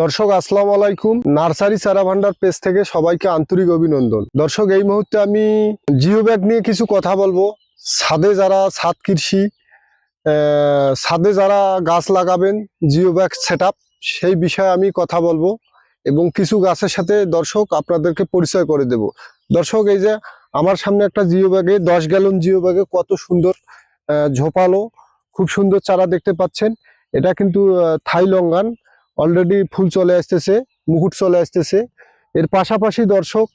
দর্শক আসসালামু আলাইকুম। নার্সারি চারা ভান্ডার পেজ থেকে সবাইকে আন্তরিক অভিনন্দন। দর্শক এই মুহূর্তে আমি জিও ব্যাগ নিয়ে কিছু কথা বলব। ছাদে যারা ছাদ কৃষি ছাদে যারা গাছ লাগাবেন জিও ব্যাগ সেট সেই বিষয়ে আমি কথা বলব এবং কিছু গাছের সাথে দর্শক আপনাদেরকে পরিচয় করে দেব। দর্শক এই যে আমার সামনে একটা জিও ব্যাগে দশ গ্যালন জিও ব্যাগে কত সুন্দর ঝোপালো খুব সুন্দর চারা দেখতে পাচ্ছেন। এটা কিন্তু আহ, থাই লঙ্গান। অলরেডি ফুল চলে আসতেছে, মুকুট চলে আসতেছে। এর পাশাপাশি দর্শক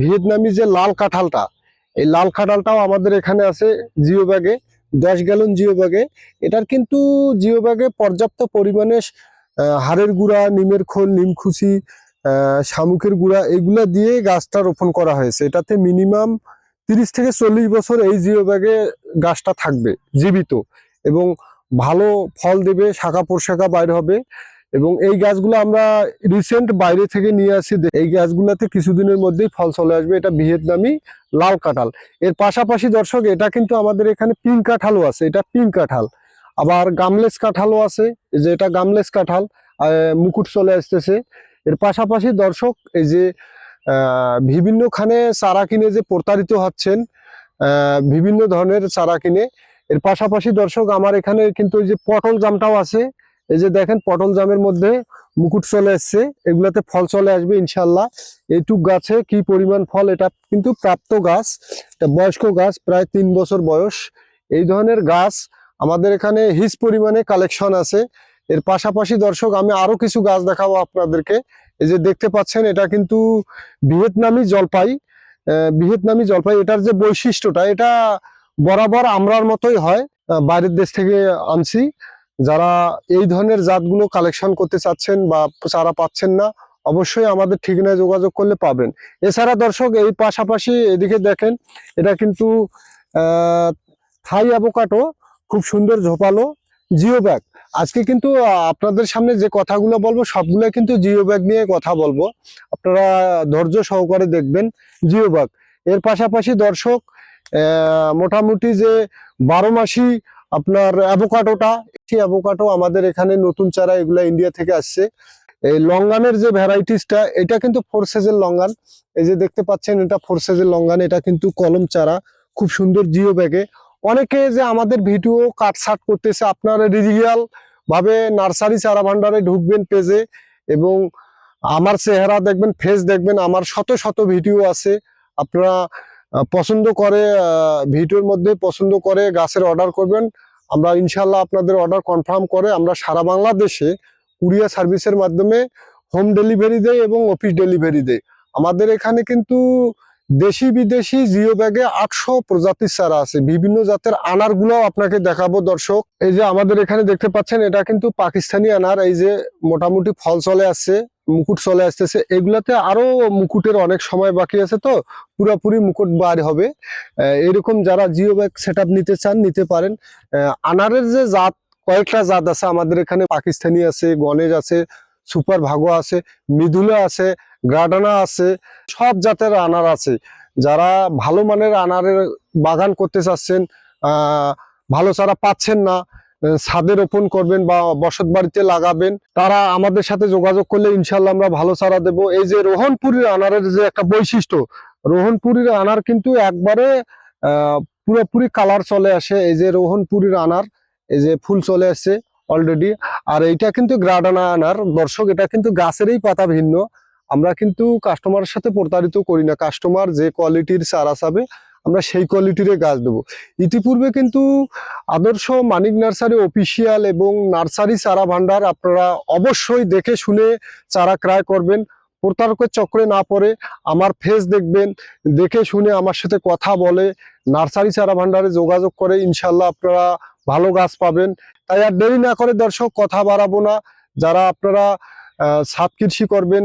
ভিয়েতনামি যে লাল কাঁঠালটা, এই লাল কাঁঠালটাও আমাদের এখানে আছে জিও ব্যাগে, দশ গ্যালন জিও ব্যাগে। এটার কিন্তু জিও ব্যাগে পর্যাপ্ত পরিমাণে হাড়ের গুঁড়া, নিমের খোল নিমখুশি শামুকের গুঁড়া এগুলা দিয়ে গাছটা রোপণ করা হয়েছে। এটাতে মিনিমাম তিরিশ থেকে চল্লিশ বছর এই জিও ব্যাগে গাছটা থাকবে, জীবিত। এবং ভালো ফল দেবে, শাখা পোশাখা বাইর হবে। এবং এই গাছগুলো আমরা রিসেন্ট বাইরে থেকে নিয়ে আসি। এই গাছগুলোতে কিছুদিনের মধ্যেই ফল চলে আসবে। এটা ভিয়েতনামি লাল কাঁঠাল। এর পাশাপাশি দর্শক, এটা কিন্তু আমাদের এখানে পিঙ্ক কাঁঠালও আছে। এটা পিঙ্ক কাঁঠাল। আবার গামলেস কাঁঠালও আছে। যে এটা গামলেস কাঁঠাল মুকুট চলে আসতেছে। এর পাশাপাশি দর্শক, এই যে বিভিন্নখানে চারা কিনে যে প্রতারিত হচ্ছেন বিভিন্ন ধরনের চারা কিনে এর পাশাপাশি দর্শক, আমার এখানে কিন্তু ওই যে পটল জামটাও আছে। এই যে দেখেন, পটল জামের মধ্যে মুকুট চলে এসছে। এগুলাতে ফল চলে আসবে ইনশাল্লাহ এইটুক গাছে কি পরিমাণ ফল, এটা কিন্তু প্রাপ্ত গাছ, এটা বয়স্ক গাছ, প্রায় তিন বছর বয়স। এই ধরনের গাছ আমাদের এখানে হিস পরিমাণে কালেকশন আছে। এর পাশাপাশি দর্শক, আমি আরও কিছু গাছ দেখাবো আপনাদেরকে। এই যে দেখতে পাচ্ছেন, এটা কিন্তু ভিয়েতনামি জলপাই। ভিয়েতনামি জলপাই, এটার যে বৈশিষ্ট্যটা, এটা বরাবর আমরার মতোই হয় বাইরের দেশ থেকে আনছি। যারা এই ধরনের জাতগুলো কালেকশন করতে চাচ্ছেন বা চারা পাচ্ছেন না, অবশ্যই আমাদের ঠিকানায় যোগাযোগ করলে পাবেন। এছাড়া দর্শক, এই পাশাপাশি এদিকে দেখেন, এটা কিন্তু থাই অ্যাভোকাটো খুব সুন্দর ঝোপালো, জিও ব্যাগ। আজকে কিন্তু আপনাদের সামনে যে কথাগুলো বলব সবগুলো কিন্তু জিও ব্যাগ নিয়ে কথা বলব। আপনারা ধৈর্য সহকারে দেখবেন জিও ব্যাগ। এর পাশাপাশি দর্শক মোটামুটি যে বারো মাসি আপনার অ্যাভোকাডোটা, একটি অ্যাভোকাডো আমাদের এখানে নতুন চারা এগুলা ইন্ডিয়া থেকে আসছে। এই লঙ্গানের যে ভ্যারাইটিসটা, এটা কিন্তু ফোর সাইজের লঙ্গান। এই যে দেখতে পাচ্ছেন, এটা ফোর সাইজের লঙ্গান, এটা কিন্তু কলম চারা, খুব সুন্দর জিও ব্যাগে। অনেকে যে আমাদের ভিডিও কাটসাট করতেছে, আপনারা রিজিয়াল ভাবে নার্সারি চারা ভান্ডারে ঢুকবেন পেজে এবং আমার চেহারা দেখবেন ফেস দেখবেন, আমার শত শত ভিডিও আছে। আপনারা পছন্দ করে ভিডিওর মধ্যে পছন্দ করে গাছের অর্ডার করবেন। আমরা ইনশাল্লাহ আপনাদের অর্ডার কনফার্ম করে আমরা সারা বাংলাদেশে কুরিয়ার সার্ভিসের মাধ্যমে হোম ডেলিভারি দেয় এবং অফিস ডেলিভারি দেয় আমাদের এখানে কিন্তু দেশি বিদেশি জিও ব্যাগে আটশো প্রজাতির চারা আছে। বিভিন্ন জাতের আনারগুলো আপনাকে দেখাবো দর্শক। এই যে আমাদের এখানে দেখতে পাচ্ছেন, এটা কিন্তু পাকিস্তানি আনার। এই যে মোটামুটি ফল চলে আসছে। মুকুট চলে আসতেছে। এগুলাতে আরও মুকুটের অনেক সময় বাকি আছে তো, পুরাপুরি মুকুট বার হবে। এরকম যারা জিও ব্যাগ সেট নিতে চান, নিতে পারেন। আনারের যে জাত, কয়েকটা জাত আছে আমাদের এখানে। পাকিস্তানি আছে, গণেশ আছে, সুপার ভাগো আছে, মিদুলা আছে, গ্রাডানা আছে, সব জাতের আনার আছে। যারা ভালো মানের আনারের বাগান করতে চাচ্ছেন ভালো চারা পাচ্ছেন না ছাদে রোপণ করবেন বা বসত বাড়িতে লাগাবেন, তারা আমাদের সাথে যোগাযোগ করলে ইনশাল্লাহ আমরা ভালো চারা দেবো। এই যে রোহনপুরীর আনারের যে একটা বৈশিষ্ট্য, রোহনপুরীর আনার কিন্তু একবারে পুরোপুরি কালার চলে আসে। এই যে রোহনপুরীর আনার, এই যে ফুল চলে আসছে অলরেডি আর এইটা কিন্তু গ্রাডানা আনার। দর্শক, এটা কিন্তু গাছেরই পাতা ভিন্ন। আমরা কিন্তু কাস্টমারের সাথে প্রতারিত করি না। কাস্টমার যে কোয়ালিটির চারা চাবে আমরা সেই কোয়ালিটির গাছ দেবো। ইতিপূর্বে কিন্তু আদর্শ মানিক নার্সারি অফিসিয়াল এবং নার্সারি চারা ভান্ডার আপনারা অবশ্যই দেখে শুনে চারা ক্রয় করবেন। প্রতারকের চক্রে না পড়ে আমার ফেস দেখবেন, দেখে শুনে আমার সাথে কথা বলে, নার্সারি চারা ভান্ডারে যোগাযোগ করে ইনশাল্লাহ আপনারা ভালো গাছ পাবেন। তাই আর দেরি না করে দর্শক কথা বাড়াবো না। যারা আপনারা ছাদ কৃষি করবেন,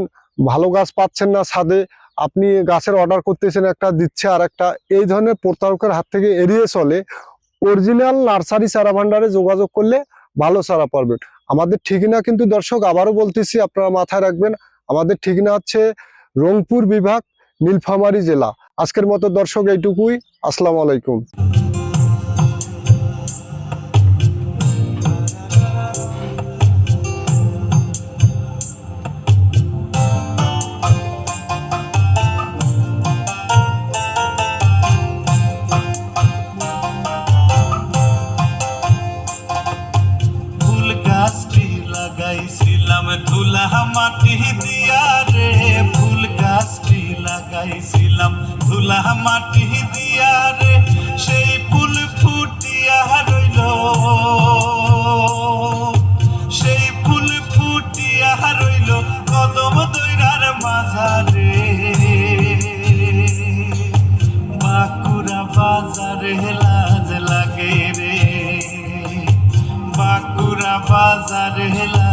ভালো গাছ পাচ্ছেন না ছাদে আপনি গাছের অর্ডার করতেছেন একটা, দিচ্ছে আর একটা এই ধরনের প্রতারকের হাত থেকে এড়িয়ে চলে অরিজিনাল নার্সারি চারা ভান্ডারে যোগাযোগ করলে ভালো চারা পাবেন। আমাদের ঠিকানা কিন্তু দর্শক, আবারও বলতেছি, আপনারা মাথায় রাখবেন, আমাদের ঠিকানা হচ্ছে রংপুর বিভাগ, নীলফামারী জেলা। আজকের মতো দর্শক এইটুকুই, আসসালামু আলাইকুম। লাগাইছিলাম ধুলা মাটি দিয়া রে ফুল গাছটি লাগাইছিলাম ধুলা মাটি দিয়া রে সেই বাজারে লাজ